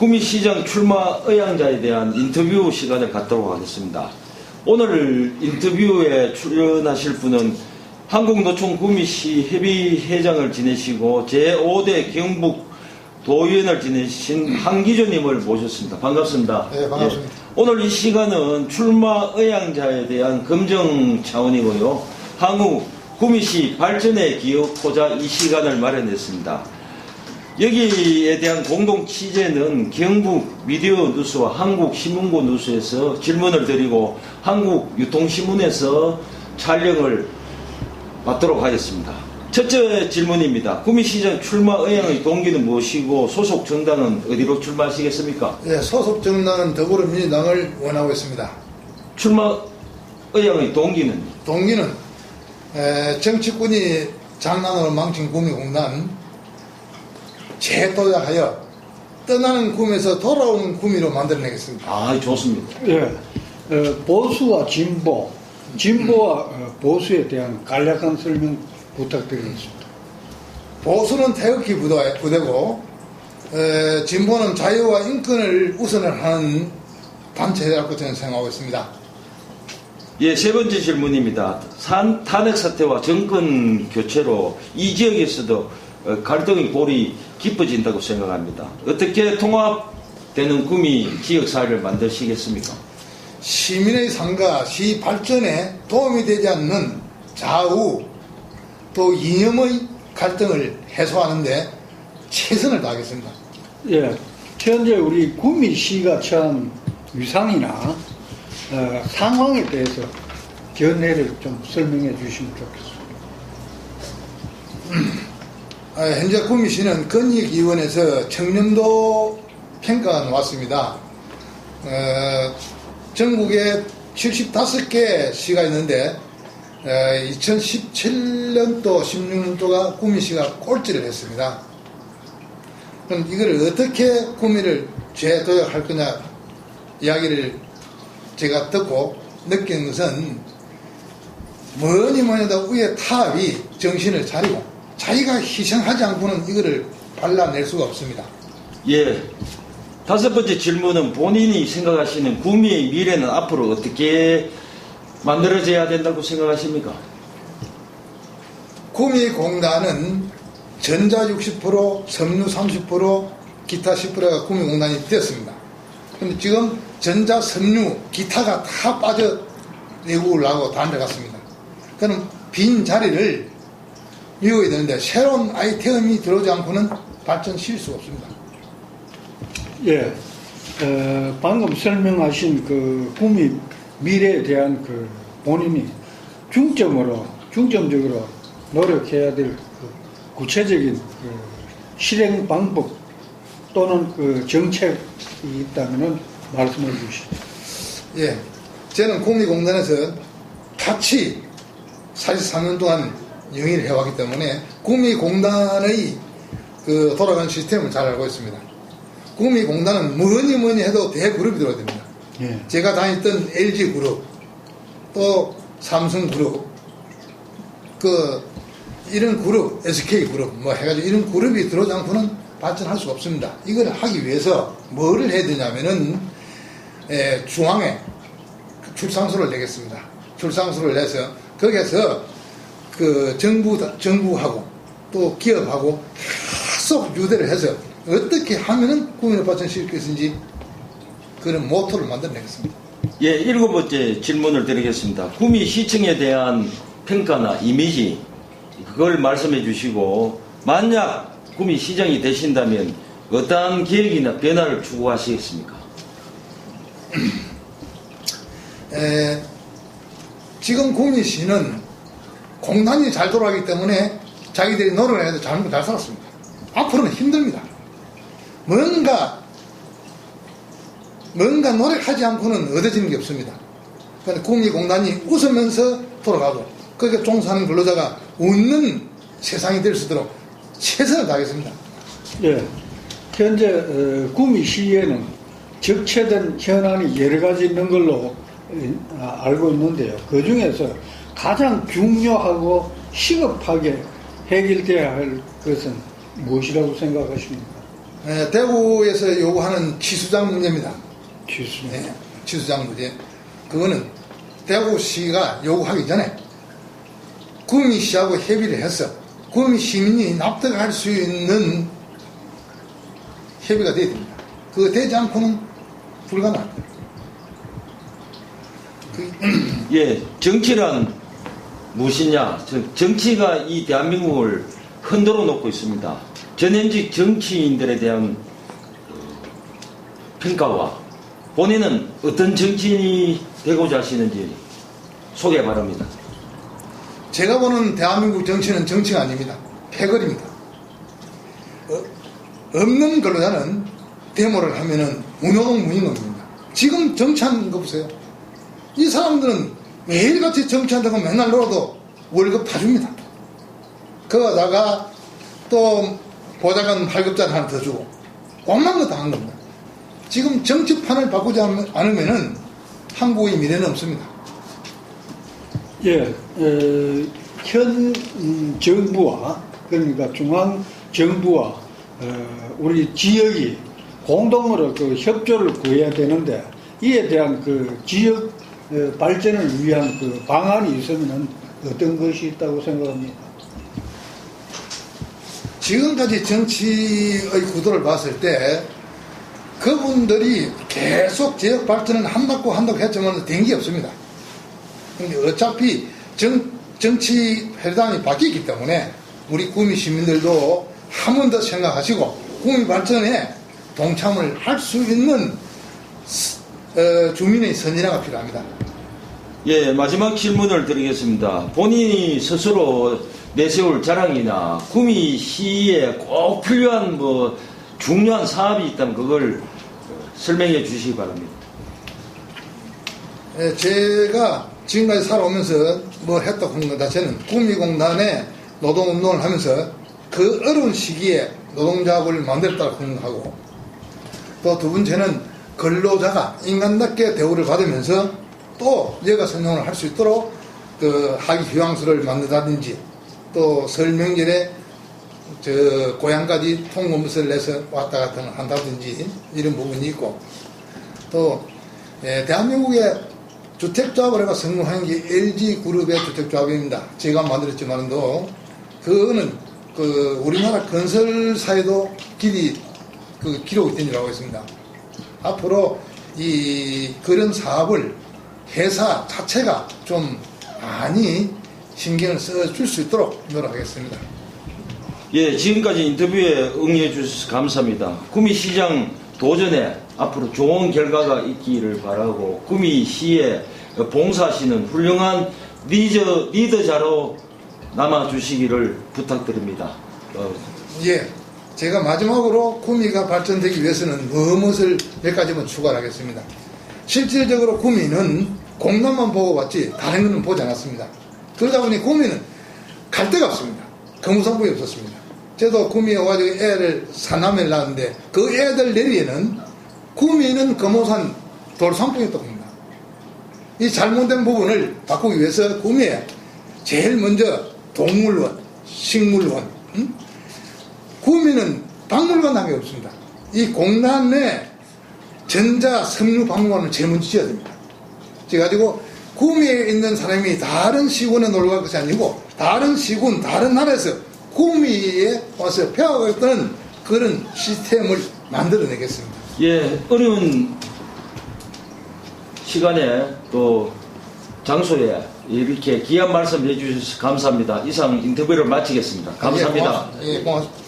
구미시장 출마 의향자에 대한 인터뷰 시간을 갖도록 하겠습니다. 오늘 인터뷰에 출연하실 분은 한국노총 구미시 협의회장을 지내시고 제5대 경북 도의원을 지내신 한기조님을 모셨습니다. 반갑습니다. 네, 반갑습니다. 예, 오늘 이 시간은 출마 의향자에 대한 검증 차원이고요. 향후 구미시 발전에 기여하고자 이 시간을 마련했습니다. 여기에 대한 공동 취재는 경북 미디어 뉴스와 한국 신문고 뉴스에서 질문을 드리고 한국 유통신문에서 촬영을 받도록 하겠습니다. 첫째 질문입니다. 구미시장 출마 의향의 동기는 무엇이고 소속 정당은 어디로 출마하시겠습니까? 예, 소속 정당은 더불어민주당을 원하고 있습니다. 출마 의향의 동기는 동기는 에, 정치권이 장난으로 망친 구미공단 재도약하여 떠나는 구미에서 돌아오는 구미로 만들어내겠습니다. 아 좋습니다. 예, 어, 보수와 진보, 진보와 어, 보수에 대한 간략한 설명 부탁드리겠습니다. 보수는 태극기 부대- 부대고 에, 진보는 자유와 인권을 우선을 하는 단체라고 저는 생각하고 있습니다. 예, 세 번째 질문입니다. 산, 탄핵 사태와 정권 교체로 이 지역에서도 어, 갈등의 골이 깊어진다고 생각합니다. 어떻게 통합되는 구미 지역 사회를 만드시겠습니까? 시민의 삶과 시 발전에 도움이 되지 않는 좌우 또 이념의 갈등을 해소하는데 최선을 다하겠습니다. 예, 현재 우리 구미시가 처한 위상이나 어, 상황에 대해서 견해를 좀 설명해 주시면 좋겠습니다. 아, 현재 구미시는 건익위원회에서 청렴도 평가가 나왔습니다. 어, 전국에 75개 시가 있는데 2017년도 16년도가 구미시가 꼴찌를 했습니다. 그럼 이걸 어떻게 구미를 재도약할 거냐 이야기를 제가 듣고 느낀 것은 뭐니 뭐니 해도 위에 탑이 정신을 차리고 자기가 희생하지 않고는 이거를 발라낼 수가 없습니다. 예. 다섯 번째 질문은 본인이 생각하시는 구미의 미래는 앞으로 어떻게 만들어져야 된다고 생각하십니까? 구미공단은 전자 60%, 섬유 30%, 기타 10%가 구미공단이 되었습니다. 근데 지금 전자, 섬유, 기타가 다 빠져 외국을 나고 다 내갔습니다. 그럼 빈 자리를 메워야 되는데 새로운 아이템이 들어오지 않고는 발전실 수가 없습니다. 예, 어, 방금 설명하신 그 구미 미래에 대한 그 본인이 중점으로 중점적으로 노력해야 될 그 구체적인 그 실행 방법 또는 그 정책이 있다면은 말씀해 주시죠. 예, 저는 구미공단에서 같이 43년 동안 영위를 해왔기 때문에 구미공단의 그 돌아가는 시스템을 잘 알고 있습니다. 구미공단은 뭐니 뭐니 해도 대그룹이 들어야 됩니다. 예, 제가 다녔던 LG그룹, 또 삼성 그룹, 그, 이런 그룹, SK그룹, 뭐 해가지고 이런 그룹이 들어오지 않고는 발전할 수가 없습니다. 이걸 하기 위해서 뭐를 해야 되냐면은, 에, 중앙에 출상소를 내겠습니다. 출상소를 내서 거기에서 그 정부, 정부하고 또 기업하고 계속 유대를 해서 어떻게 하면은 국민을 발전시킬 것인지 그런 모토를 만들어내겠습니다. 예, 일곱 번째 질문을 드리겠습니다. 구미 시청에 대한 평가나 이미지, 그걸 말씀해 주시고, 만약 구미 시장이 되신다면 어떠한 계획이나 변화를 추구하시겠습니까? 에, 지금 구미시는 공단이 잘 돌아가기 때문에 자기들이 노력을 해도 잘, 잘 살았습니다. 앞으로는 힘듭니다. 뭔가, 뭔가 노력하지 않고는 얻어지는 게 없습니다. 그런데 구미공단이 웃으면서 돌아가고, 거기에 종사하는 근로자가 웃는 세상이 될 수 있도록 최선을 다하겠습니다. 예, 현재 어, 구미 시에는 적체된 현안이 여러 가지 있는 걸로 어, 아, 알고 있는데요. 그 중에서 가장 중요하고 시급하게 해결돼야 할 것은 무엇이라고 생각하십니까? 에, 대구에서 요구하는 취수장 문제입니다. 취수. 네, 취수장 문제. 그거는 대구시가 요구하기 전에 구미시하고 협의를 해서 구미 시민이 납득할 수 있는 협의가 돼야 됩니다. 그거 되지 않고는 불가능합니다. 그, 예, 정치란 무엇이냐? 정- 정치가 이 대한민국을 흔들어 놓고 있습니다. 전현직 정치인들에 대한 어, 평가와 본인은 어떤 정치인이 되고자 하시는지 소개 바랍니다. 제가 보는 대한민국 정치는 정치가 아닙니다. 패거리입니다. 어, 없는 근로자는 데모를 하면은 무노동 무임금입니다. 지금 정치하는 거 보세요. 이 사람들은 매일같이 정치한다고 맨날 놀아도 월급 다 줍니다. 그거다가 또 보좌관 발급자를 하나 더 주고 꼼만 거 다 한 겁니다. 지금 정치판을 바꾸지 않- 않으면은 한국의 미래는 없습니다. 예, 어, 현 음, 정부와 그러니까 중앙 정부와 어, 우리 지역이 공동으로 그 협조를 구해야 되는데 이에 대한 그 지역 어, 발전을 위한 그 방안이 있으면 어떤 것이 있다고 생각합니까? 지금까지 정치의 구도를 봤을 때 그분들이 계속 지역 발전을 한다고 한다고 했지만 된 게 없습니다. 어차피 정, 정치 회담이 바뀌기 때문에 우리 구미 시민들도 한 번 더 생각하시고 구미 발전에 동참을 할 수 있는 스- 어, 주민의 선진화가 필요합니다. 예, 마지막 질문을 드리겠습니다. 본인이 스스로 내세울 자랑이나 구미 시에 꼭 필요한 뭐 중요한 사업이 있다면 그걸 설명해 주시기 바랍니다. 예, 제가 지금까지 살아오면서 뭐 했다고 하는 것 자체는 구미공단에 노동운동을 하면서 그 어려운 시기에 노동자업을 만들었다고 생각하고 또 두 번째는 근로자가 인간답게 대우를 받으면서 또 여가 선용을 할 수 있도록 그 학위 휴양소를 만든다든지 또 설 명절에 저 고향까지 통근버스를 내서 왔다 갔다 한다든지 이런 부분이 있고 또 예, 대한민국의 주택조합을 해가 성공한 게 LG그룹의 주택조합입니다. 제가 만들었지만도 그거는 그 우리나라 건설사에도 길이 그 기록이 된 줄알고 있습니다. 앞으로 이 그런 사업을 회사 자체가 좀 많이 신경을 써줄 수 있도록 노력하겠습니다. 예, 지금까지 인터뷰에 응해 주셔서 감사합니다. 구미시장 도전에 앞으로 좋은 결과가 있기를 바라고 구미시에 봉사하시는 훌륭한 리더, 리더자로 남아주시기를 부탁드립니다. 어, 예, 제가 마지막으로 구미가 발전되기 위해서는 무엇을 몇 가지만 추가하겠습니다. 실질적으로 구미는 공단만 보고 봤지 다른 것은 보지 않았습니다. 그러다 보니 구미는 갈 데가 없습니다. 거무상부이 없었습니다. 저도 구미에 와가지고 애를 사남을 낳았는데 그 애들 내리에는 구미는 금호산 돌산풍이 있습니다. 이 잘못된 부분을 바꾸기 위해서 구미에 제일 먼저 동물원, 식물원, 음? 구미는 박물관 단계 없습니다. 이 공단 내 전자 섬유 박물관을 제일 먼저 지어야 됩니다. 그래가지고 구미에 있는 사람이 다른 시군에 놀러 갈 것이 아니고 다른 시군, 다른 나라에서 구미에 와서 배워가겠다는 그런 시스템을 만들어내겠습니다. 예, 어려운 시간에 또 장소에 이렇게 귀한 말씀 해주셔서 감사합니다. 이상 인터뷰를 마치겠습니다. 감사합니다. 예, 고맙습니다. 예, 고맙습니다.